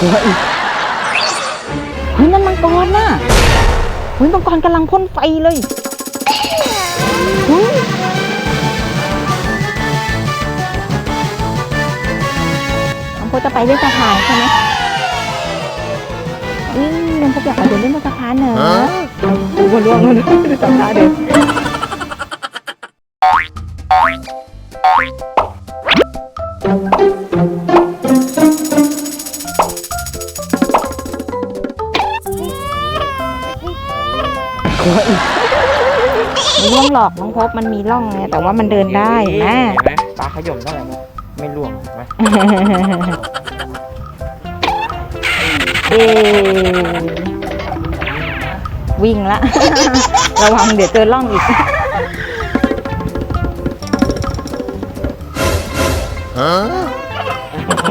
กลัวอีกเฮ้ยนั่นมังกรน่ะเฮ้ยมังกรกำลังพ่นไฟเลยเฮ้ยน้องโพจะไปเล่นสะพานใช่ไหมอืมน้องโพอยากไปเดินเล่นบนสะพานเหรอดูคนล่วงเลยดูจำท่าเดินก ลัวอีกไม่ล่วงหรอกน้องพบมันมีร่องไงแต่ว่ามันเดินได้เห็นไหมเห็นไหมปลาขย่มเท่าไหร่นะไม่ร่วงเห็นไหมเอ๊วิ่งละ ระวังเดี๋ยวเจอร่องอีก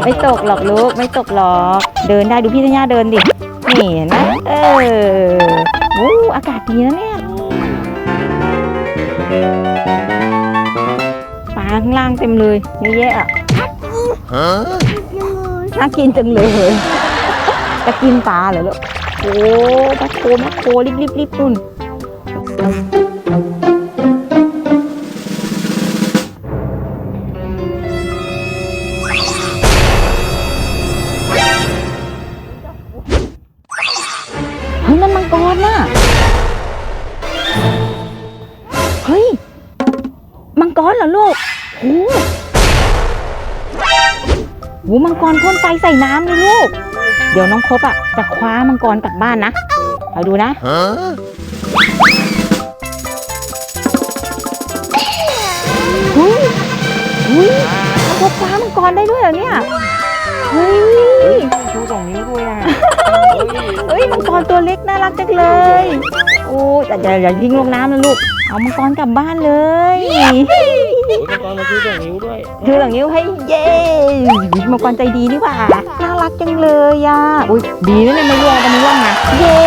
ไม่ตกหรอกลูกไม่ตกหรอก เดินได้ดูพี่ธัญญาเดินดินี่เห็นไหมเออ โอ้อากาศดีนะเนี่ยปลาข้างล่างเต็มเลยเยอะแยะอะน่ากินจังเลยจะกินปลาเหรอลูกโอ้แมคโครแมคโครรีบรีบรีบนุ่น เฮ้ยนั่นมังกรน่ะ เฮ้ย มังกรเหรอลูกโอ้โหมังกรพ่นไฟใส่น้ำเลยลูก เดี๋ยวน้องพบอะ จะคว้ามังกรกลับบ้านนะคอยดูนะ เฮ้ยเฮ้ยน้องพบคว้ามังกรได้ด้วยเหรอเนี่ย เฮ้ยมังกรตัวเล็กน่ารักจังเลย โอ้ยแต่อย่าอย่ายิงลงน้ำนะลูก เอามังกรกลับบ้านเลยโอ้ยมังกรมาชูสองนิ้วด้วยถือหลังนิ้วให้เย้มังกรใจดีนี่หว่า น่ารักจังเลยอะอุ้ยดีนะเนี่ยไม่ร่วงกันไม่ร่วงนะเย้